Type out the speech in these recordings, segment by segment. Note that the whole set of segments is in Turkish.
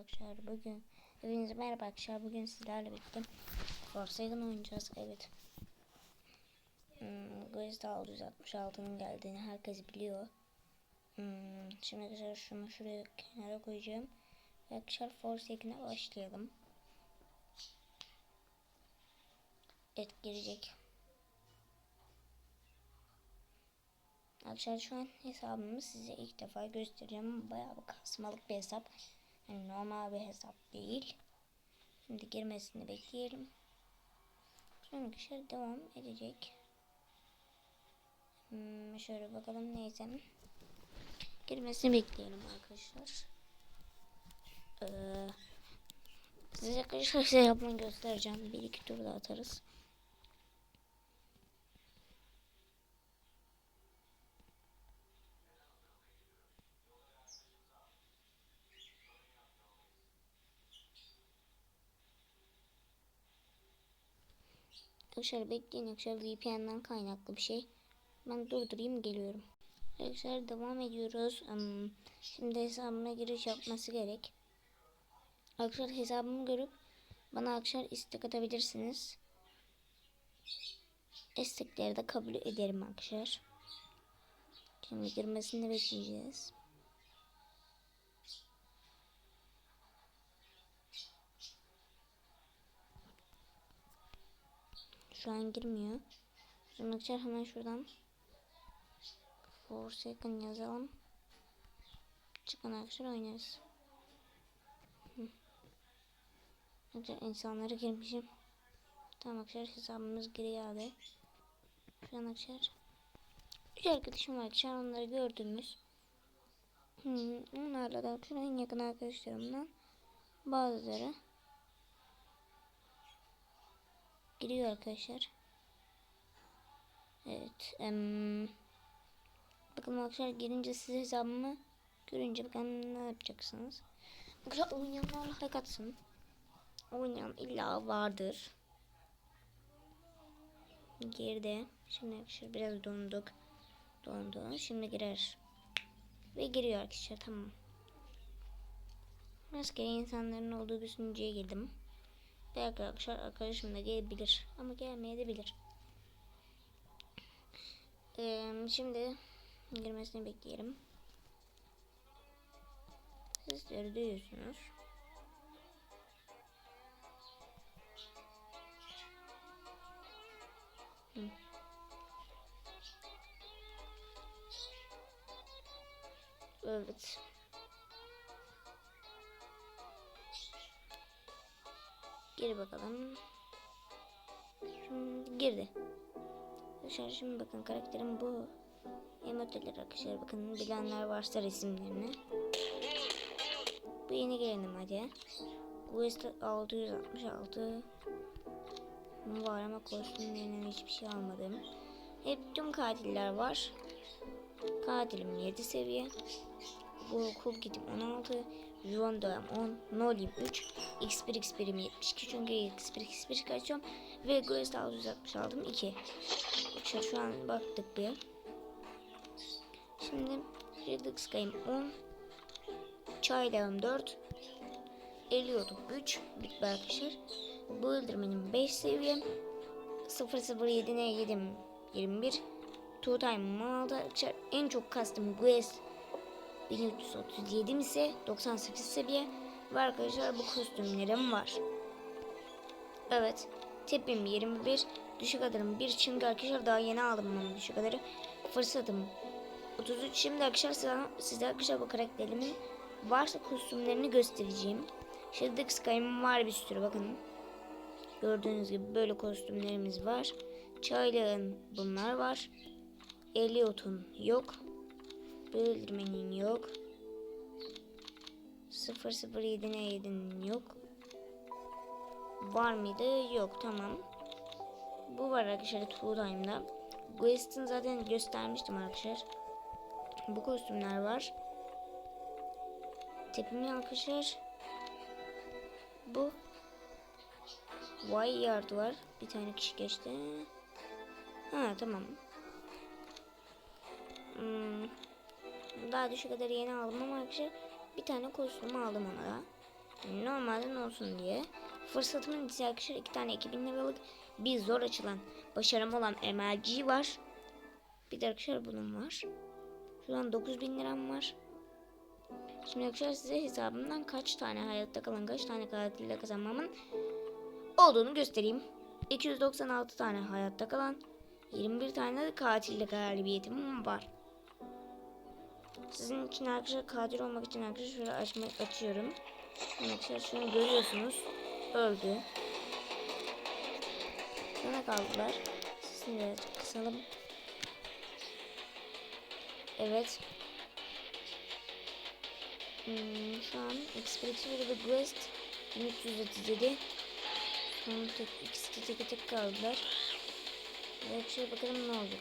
arkadaşlar. Bugün Hepinize merhaba arkadaşlar. Bugün sizlerle birlikte Forsaken oynayacağız. Evet. Hmm, Guizda 666'nın geldiğini herkes biliyor. Hmm, Şimdi arkadaşlar şunu şuraya kenara koyacağım. Arkadaşlar Forsaken'a başlayalım. Evet girecek Arkadaşlar şu an hesabımı size ilk defa göstereceğim. Bayağı bir kasmalık bir hesap. Yani normal bir hesap değil. Şimdi girmesini bekleyelim. Sonra arkadaşlar devam edecek. Hmm, şöyle bakalım neyse. Girmesini bekleyelim arkadaşlar. Ee, size arkadaşlar şey yapmayı göstereceğim. Bir iki tur da atarız. Arkadaşlar bekleyin arkadaşlar VPN'den kaynaklı bir şey. Ben durdurayım geliyorum. Arkadaşlar devam ediyoruz. Um, şimdi hesabıma giriş yapması gerek. Arkadaşlar hesabımı görüp bana arkadaşlar istek atabilirsiniz. İstekleri de kabul ederim arkadaşlar. Şimdi girmesini bekleyeceğiz. Şu an girmiyor. Arkadaşlar hemen şuradan Forsaken yazalım. Çıkın arkadaşlar oynarız. Arkadaşlar insanları girmişim. Tamam arkadaşlar hesabımız geri geldi. Şu an arkadaşlar Üç arkadaşım var arkadaşlar onları gördünüz. Hmm, onlarla da en yakın arkadaşlarımdan bazıları giriyor arkadaşlar. Evet. Em, bakalım arkadaşlar girince siz hesabımı görünce bakalım ne yapacaksınız. Arkadaşlar oynayanlar like atsın. Oynayan illa vardır. Girdi. Şimdi arkadaşlar biraz donduk. Dondu. Şimdi girer. Ve giriyor arkadaşlar tamam. Rastgele insanların olduğu bir sunucuya girdim. Belki arkadaşlar arkadaşım da gelebilir. Ama gelmeyebilir. Ee, şimdi girmesini bekleyelim. Sesleri duyuyorsunuz. Evet. Gir bakalım. Şimdi girdi. Arkadaşlar şimdi bakın karakterim bu. Emoteler arkadaşlar bakın bilenler varsa resimlerini. Bu yeni gelenim hadi. Quest 666 var ama kostümlerinden hiçbir şey almadım. Hep tüm katiller var. Katilim 7 seviye. Bu kul gidim 16. Juan dönem 10. Nolim 3. X1 X1'im 72 çünkü X1 X1 kaçıyorum. Ve Ghost 660 aldım 2. Arkadaşlar şu an baktık bir. Şimdi Redux Sky'ım 10. Çaylağım 4. Eliyordum 3. Bitti arkadaşlar. Bu öldürmenin 5 seviyem. 007 ne yedim 21. Two Time 16 arkadaşlar. En çok kastım Quest 1337 ise 98 seviye. Ve arkadaşlar bu kostümlerim var. Evet. Tepim 21. Düşük adarım 1. Çünkü arkadaşlar daha yeni aldım bunu düşük adarı. Fırsatım 33. Şimdi arkadaşlar size, size arkadaşlar bu karakterimin varsa kostümlerini göstereceğim. Şimdi Sky'ım var bir sürü bakın. Gördüğünüz gibi böyle kostümlerimiz var. Çaylağın bunlar var. Elliot'un yok. Öldürmenin yok. 007 ne yedin yok. Var mıydı? Yok tamam. Bu var arkadaşlar Two Time'da. Quest'in zaten göstermiştim arkadaşlar. Bu kostümler var. Tepimi arkadaşlar. Bu. Vay yard var. Bir tane kişi geçti. Ha tamam. Hmm. Daha düşük kadar yeni aldım ama arkadaşlar bir tane kostüm aldım ona da. Normalden olsun diye. Fırsatımın ise arkadaşlar iki tane 2000 liralık bir zor açılan başarım olan MLG var. Bir de arkadaşlar bunun var. Şu an 9000 liram var. Şimdi arkadaşlar size hesabımdan kaç tane hayatta kalan kaç tane katille kazanmamın olduğunu göstereyim. 296 tane hayatta kalan 21 tane de katille galibiyetim var. Sizin için arkadaşlar katil olmak için arkadaşlar şöyle açma, açıyorum. Arkadaşlar şunu görüyorsunuz. Öldü. Sana kaldılar. Sesini kısalım. Evet. Hmm, şu an Expedition ve Quest 1337 Son tek ikisi tek tek kaldılar. Evet şöyle bakalım ne olacak.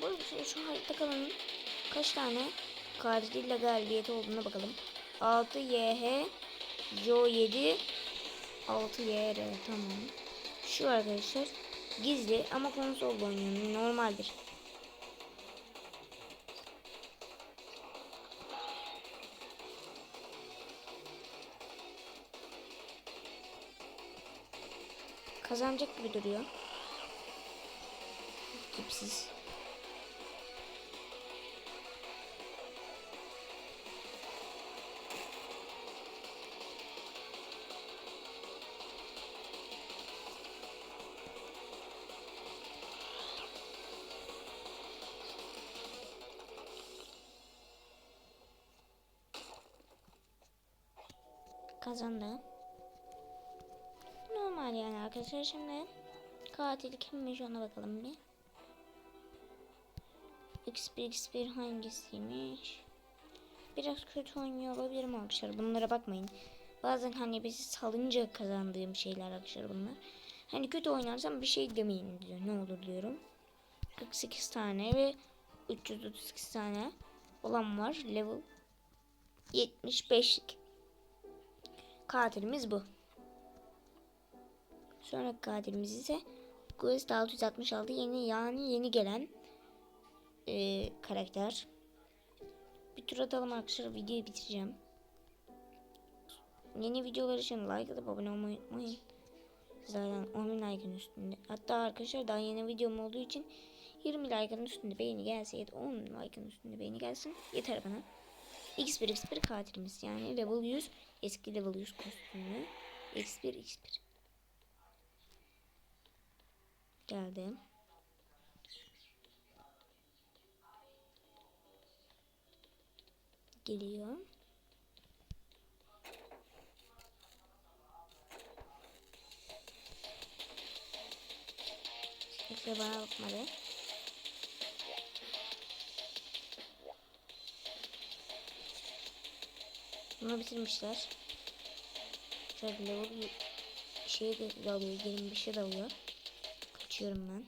Bu arada şu, hayatta kalanın kaç tane katiliyle galibiyeti olduğuna bakalım. 6 YH Jo 7 6 YR tamam. Şu arkadaşlar gizli ama konsolda oynuyor. Normaldir. Kazanacak gibi duruyor. Tipsiz. Kazandı. Normal yani arkadaşlar şimdi katil kimmiş ona bakalım bir. X1 X1 hangisiymiş? Biraz kötü oynuyor olabilirim arkadaşlar. Bunlara bakmayın. Bazen hani bizi salınca kazandığım şeyler arkadaşlar bunlar. Hani kötü oynarsam bir şey demeyin diyor. Ne olur diyorum. 48 tane ve 338 tane olan var. Level 75'lik. Katilimiz bu. Sonraki katilimiz ise Quest 666 yeni yani yeni gelen e, karakter. Bir tur atalım arkadaşlar videoyu bitireceğim. Yeni videolar için like atıp abone olmayı unutmayın. Zaten 10 bin like'ın üstünde. Hatta arkadaşlar daha yeni videom olduğu için 20 like'ın üstünde beğeni gelse ya da 10 like'ın üstünde beğeni gelsin yeter bana. X1 X1 katilimiz yani level 100 eski level 100 kostümlü X1 X1 geldi. Geliyor. Bana bakmadı. Bunu bitirmişler. Şöyle level şey de alıyor, 25'e de alıyor. Kaçıyorum ben.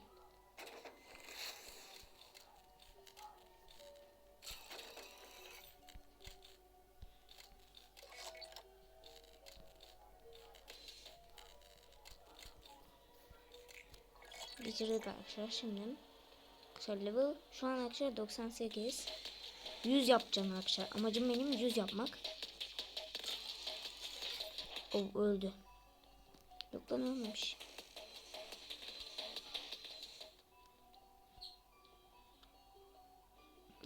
Bitirdik arkadaşlar şimdi. Arkadaşlar level şu an arkadaşlar 98. 100 yapacağım arkadaşlar. Amacım benim 100 yapmak. O öldü. Yok lan ölmemiş.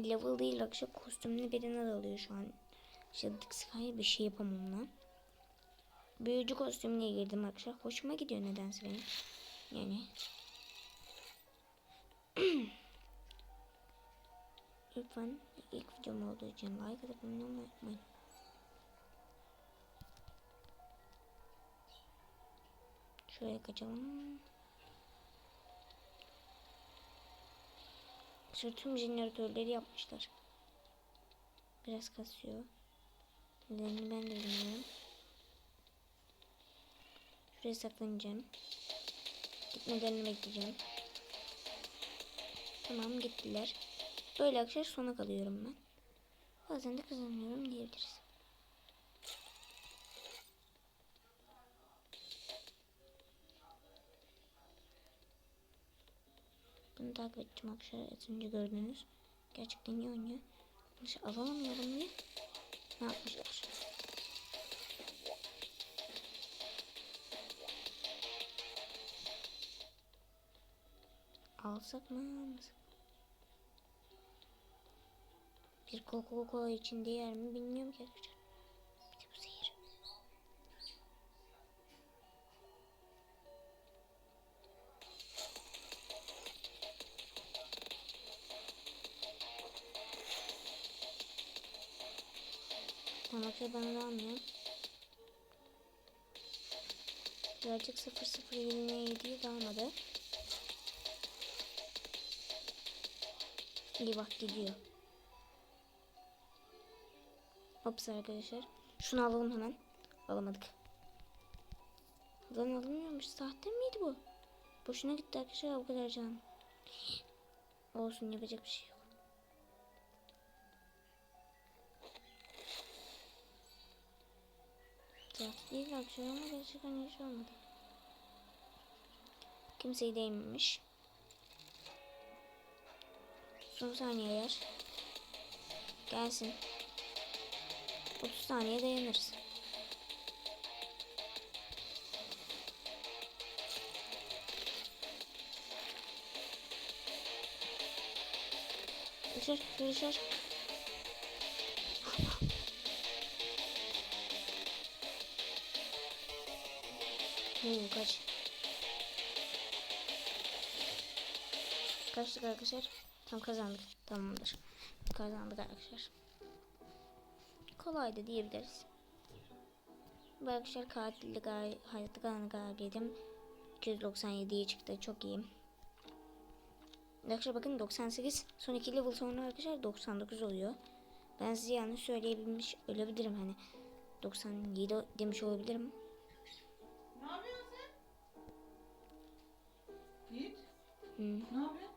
Level değil akşam kostümlü birine dalıyor şu an. İşte Sky bir şey yapamam lan. Büyücü kostümüne girdim akşam. Hoşuma gidiyor nedense benim. Yani. Lütfen ilk videom olduğu için like atıp abone olmayı unutmayın. Şuraya kaçalım. Şu tüm jeneratörleri yapmışlar. Biraz kasıyor. Nedenini ben de bilmiyorum. Şuraya saklanacağım. Gitmelerini bekleyeceğim. Tamam gittiler. Böyle arkadaşlar sona kalıyorum ben. Bazen de kazanıyorum diyebiliriz. Bunu takip ettim arkadaşlar. Az önce gördünüz. Gerçekten iyi oynuyor. Bunu şey alamıyorum. Ne yapmışlar? Alsak mı? Bir Coca-Cola içinde yer mi bilmiyorum ki arkadaşlar. Arkadaşlar ben de almıyorum. Birazcık 007'ye dalmadı. İyi bak gidiyor. Hops arkadaşlar. Şunu alalım hemen. Alamadık. Lan alınmıyormuş. Sahte miydi bu? Boşuna gitti arkadaşlar bu kadar can. Olsun yapacak bir şey yok. Sahte değil arkadaşlar ama gerçekten hiç olmadı. Kimseyi değmemiş. Son saniyeler. Gelsin. 30 saniye dayanırız. Dışarı, dışarı. Oo, kaç. Kaçtık arkadaşlar. Tam kazandık. Tamamdır. Kazandık arkadaşlar. Kolaydı diyebiliriz. Bu arkadaşlar katilli gay hayatta kalan gaydim. 297'ye çıktı. Çok iyi. Arkadaşlar bakın 98. Son 2 level sonra arkadaşlar 99 oluyor. Ben size yanlış söyleyebilmiş olabilirim hani. 97 demiş olabilirim. Ne